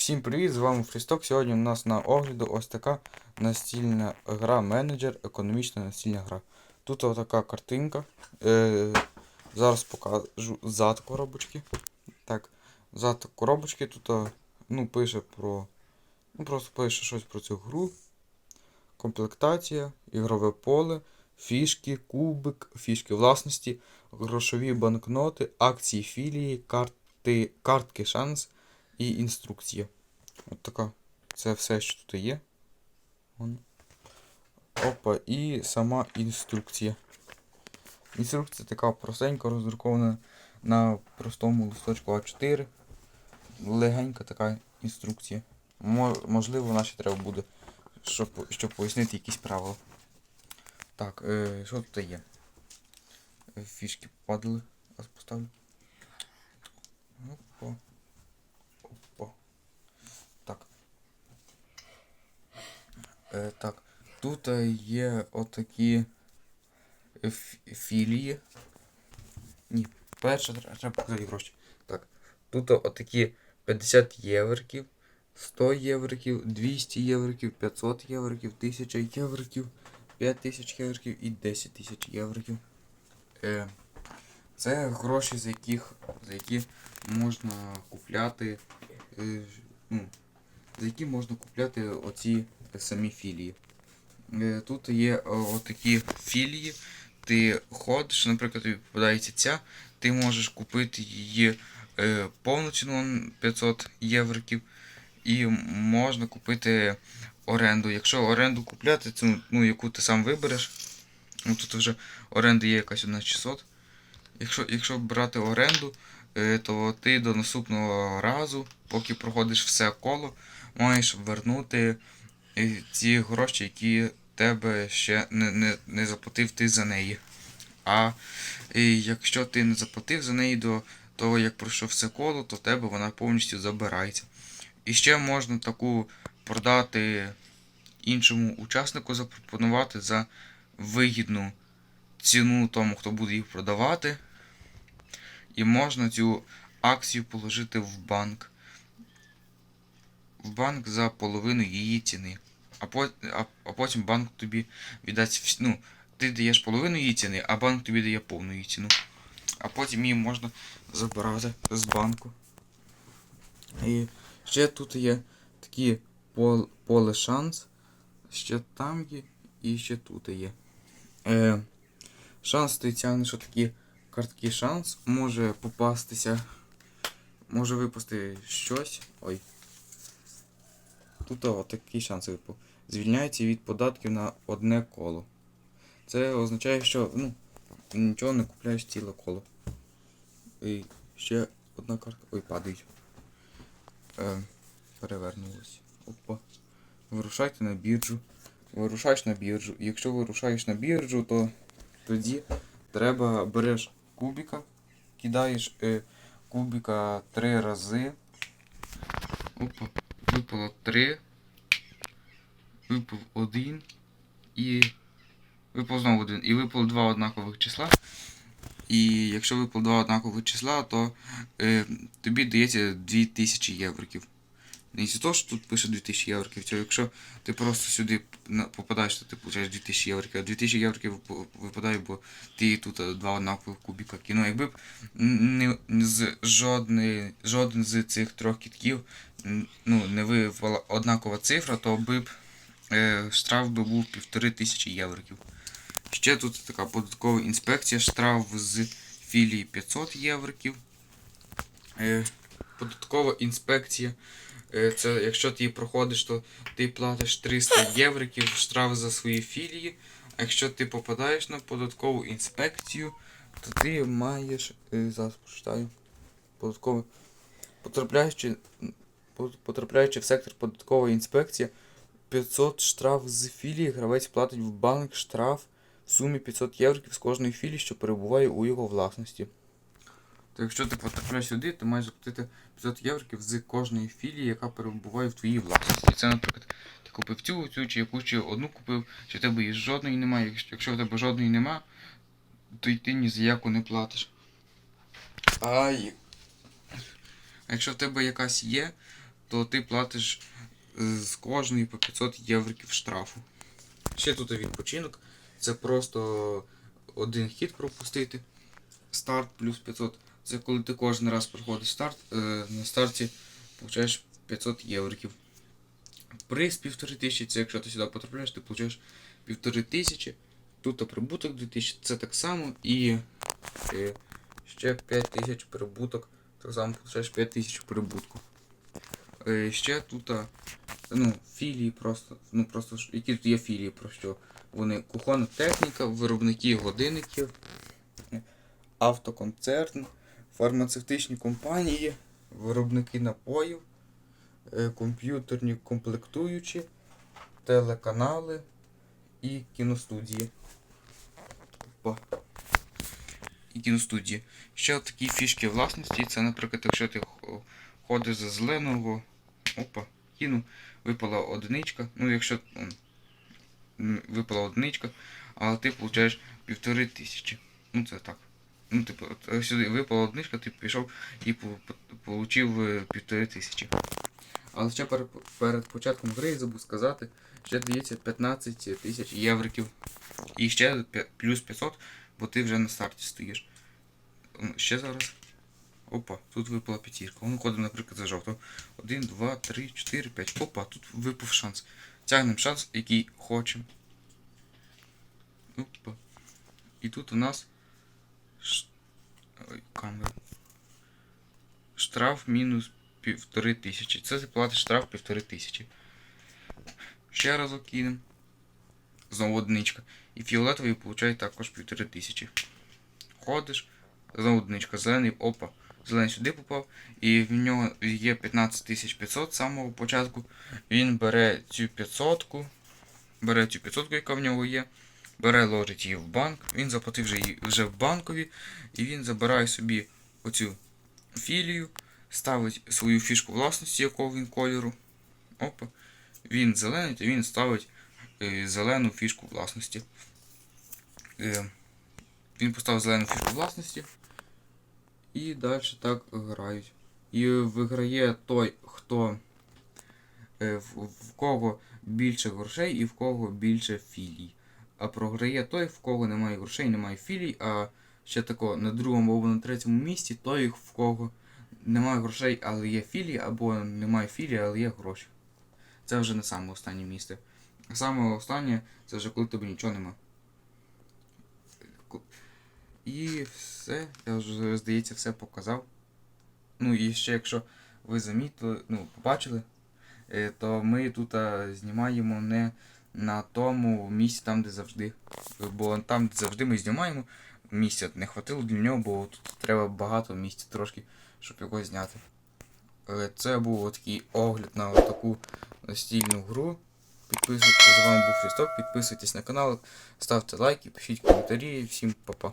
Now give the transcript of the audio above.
Всім привіт! З вами Фрісток. Сьогодні у нас на огляду ось така настільна гра менеджер, економічна настільна гра. Тут отака картинка. Е, зараз покажу зад коробочки. Так, зад коробочки тут ну, пише про. Ну, просто пише щось про цю гру. Комплектація, ігрове поле, фішки, кубик, фішки власності, грошові банкноти, акції філії, карти, картки шанс і інструкція. От така. Це все, що тут є. Вон. Опа, і сама інструкція. Інструкція така простенька, роздрукована на простому листочку А4. Легенька така інструкція. Можливо, вона ще треба буде, щоб, щоб пояснити якісь правила. Так, е, що тут є? Фішки падали. Зараз поставлю. Опа. Так. Е, так. Тут е, є отакі ф- філії. Ні, перше тр- треба показати гроші. Так. Тут отакі 50 євриків, 100 євриків, 200 євриків, 500 євриків, 1000 євриків, 5000 євриків і 10 тисяч євриків. Е, це гроші, за яких, за які можна купляти. Е, ну, за які можна купляти оці самі філії. Е, Тут є е, отакі філії. Ти ходиш, наприклад, тобі попадається ця, ти можеш купити її е, повну ціну 500 євриків, і можна купити оренду. Якщо оренду купляти, цю, ну, яку ти сам вибереш, ну, тут вже оренда є якась одна 600. Якщо, якщо брати оренду, то ти до наступного разу, поки проходиш все коло, маєш вернути ці гроші, які тебе ще не, не, не заплатив ти за неї. А якщо ти не заплатив за неї до того, як пройшов все коло, то тебе вона повністю забирається. І ще можна таку продати іншому учаснику, запропонувати за вигідну ціну тому, хто буде їх продавати. І можна цю акцію положити в банк. Банк за половину її ціни. А, а, потім банк тобі віддасть. Ну, ти даєш половину її ціни, а банк тобі дає повну її ціну. А потім її можна забирати з банку. І ще тут є такі пол, поле шанс. Ще там є і ще тут є. Е, шанс ти тягнеш такі картки шанс. Може попастися. Може випасти щось. Ой. Тут такий шанс випав. Звільняється від податків на одне коло. Це означає, що ну, нічого не купляєш ціле коло. І ще одна картка. Ой, падають. Е, перевернулась. Опа. Вирушайте на біржу. Вирушаєш на біржу. Якщо вирушаєш на біржу, то тоді треба береш кубіка, кидаєш е, кубіка три рази. Опа, випало 3, Випав один. І. Випав знову один. І випало 2 однакових числа. І якщо випало 2 однакових числа, то е, тобі дається 2000 євриків. Не з того, що тут пише 2000 євриків, то якщо ти просто сюди попадаєш, то ти получаєш 2000 євриків, а 2000 євриків вип- випадає, бо ти тут е, два однакових кубіка кинув. Якби б не з жодний, жоден з цих трьох кітків ну, не випала однакова цифра, то би б е, штраф би був півтори тисячі євриків. Ще тут така податкова інспекція, штраф з філії 500 євриків. Е, податкова інспекція. Е, Це якщо ти її проходиш, то ти платиш 300 євриків штраф за свої філії. А якщо ти попадаєш на податкову інспекцію, то ти маєш. е, Зараз прочитаю. Податкове. Потрапляючи, потрапляючи в сектор податкової інспекції, 500 штраф з філії, гравець платить в банк штраф в сумі 500 євриків з кожної філії, що перебуває у його власності. То якщо ти потрапляєш сюди, ти маєш заплатити 500 євриків з кожної філії, яка перебуває в твоїй власності. Це, наприклад, ти купив цю, цю чи яку чи одну купив, чи в тебе її жодної немає. Якщо, якщо в тебе жодної нема, то й ти ні за яку не платиш. А якщо в тебе якась є, то ти платиш е, з кожної по 500 євриків штрафу. Ще тут відпочинок. Це просто один хід пропустити. Старт плюс 500. Це коли ти кожен раз проходиш старт, е, на старті получаєш 500 євриків. Приз 1500, це якщо ти сюди потрапляєш, ти получаєш 1500. Тут прибуток 2000, це так само. І е, ще 5000 прибуток. Так само получаєш 5000 прибутку. Е, ще тут ну, філії просто, ну просто які тут є філії, про що вони кухонна техніка, виробники годинників, автоконцерн, фармацевтичні компанії, виробники напоїв, е, комп'ютерні комплектуючі, телеканали і кіностудії. Опа. І кіностудії. Ще такі фішки власності. Це, наприклад, якщо ти ходиш за зеленого. Опа, кину, випала одиничка. Ну, якщо випала одиничка, але ти получаєш півтори тисячі. Ну це так. Ну, типу, сюди випала одиничка, ти пішов і получив е, півтори тисячі. Але ще перед, перед початком гри я забув сказати, ще дається 15 тисяч євриків. І ще плюс 500, бо ти вже на старті стоїш. Ще зараз. Опа, тут випала п'ятірка. Воно ходимо, наприклад, за жовто. 1, 2, 3, 4, 5. Опа, тут випав шанс. Тягнемо шанс, який хочемо. Опа. І тут у нас. Ой, камера. Штраф мінус півтори тисячі. Це ти платиш штраф півтори тисячі. Ще разок кинемо. Знову одиничка. І фіолетовий получає також півтори тисячі. Ходиш. Знову одиничка. Зелений, опа. Зелений сюди попав. І в нього є 15500 з самого початку. Він бере цю 500, бере цю 500, яка в нього є. Бере, ложить її в банк. Він заплатив вже її вже в банкові. І він забирає собі оцю філію, ставить свою фішку власності, якого він кольору. Опа. Він зелений, то він ставить е, зелену фішку власності. Е, він поставив зелену фішку власності. І далі так грають. І виграє той, хто е, в, в кого більше грошей і в кого більше філій. А програє той, в кого немає грошей, немає філій, а ще тако на другому або на третьому місці той, в кого немає грошей, але є філії, або немає філії, але є гроші. Це вже не саме останнє місце. Саме останнє це вже коли тебе нічого нема. І все, я вже, здається, все показав. Ну і ще якщо ви замітили, ну, побачили, е, то ми тут знімаємо не на тому місці, там, де завжди. Бо там, де завжди ми знімаємо, місця не хватило для нього, бо тут треба багато місця трошки, щоб його зняти. Це був такий огляд на таку настільну гру. Підписуйтесь, з вами був Христок, підписуйтесь на канал, ставте лайки, пишіть коментарі. Всім па-па.